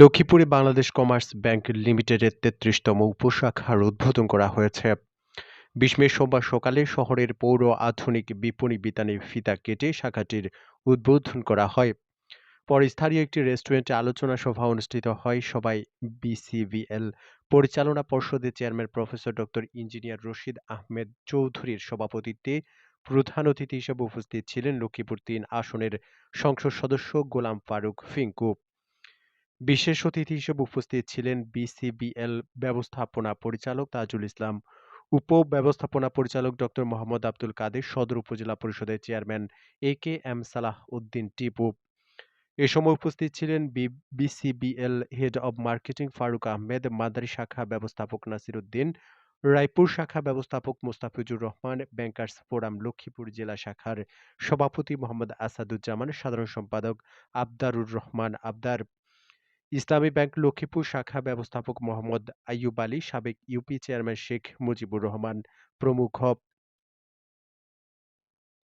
লক্ষ্মীপুরে Bangladesh commerce bank লিমিটেডের তেত্রিশতম উপশাখার উদ্বোধন করা হয়েছে। বিশ মে সোমবার সকালে শহরের পৌর আধুনিক বিপণী বিতানে ফিতা কেটে শাখাটির উদ্বোধন করা হয়। পরে স্থানীয় একটি রেস্টুরেন্টে আলোচনা সভা অনুষ্ঠিত হয়। সবাই বিসিবিএল পরিচালনা পর্ষদের chairman professor doctor engineer Rashid Ahmed চৌধুরীর সভাপতিত্বে প্রধান অতিথি হিসেবে উপস্থিত ছিলেন লক্ষ্মীপুর তিন আসনের সংসদ সদস্য গোলাম ফারুক ফিঙ্কু। বিশেষ অতিথি হিসেবে উপস্থিত ছিলেন বিসিবিএল ব্যবস্থাপনা পরিচালক তাজুল ইসলাম উপ ব্যবস্থাপনা পরিচালক ডক্টর মোহাম্মদ আব্দুল কাদের, সদর উপজেলা পরিষদের chairman A K M Salah Uddin Tipu. এ সময় উপস্থিত ছিলেন BCBL head of marketing Faruk Ahmed, Madari শাখা ব্যবস্থাপক নাসির উদ্দিন, রায়পুর শাখা ব্যবস্থাপক মোস্তাফিজুর রহমান, ব্যাংকার্স ফোরাম লক্ষ্মীপুর জেলা শাখার সভাপতি মোহাম্মদ আসাদুজ্জামান, সাধারণ সম্পাদক আবদারুর রহমান আবদার। ইসলামী ব্যাংক লক্ষ্মীপুর শাখা ব্যবস্থাপক মোহাম্মদ আইয়ুব আলী, সাবেক ইউপি চেয়ারম্যান শেখ মুজিবুর রহমান, প্রমুখ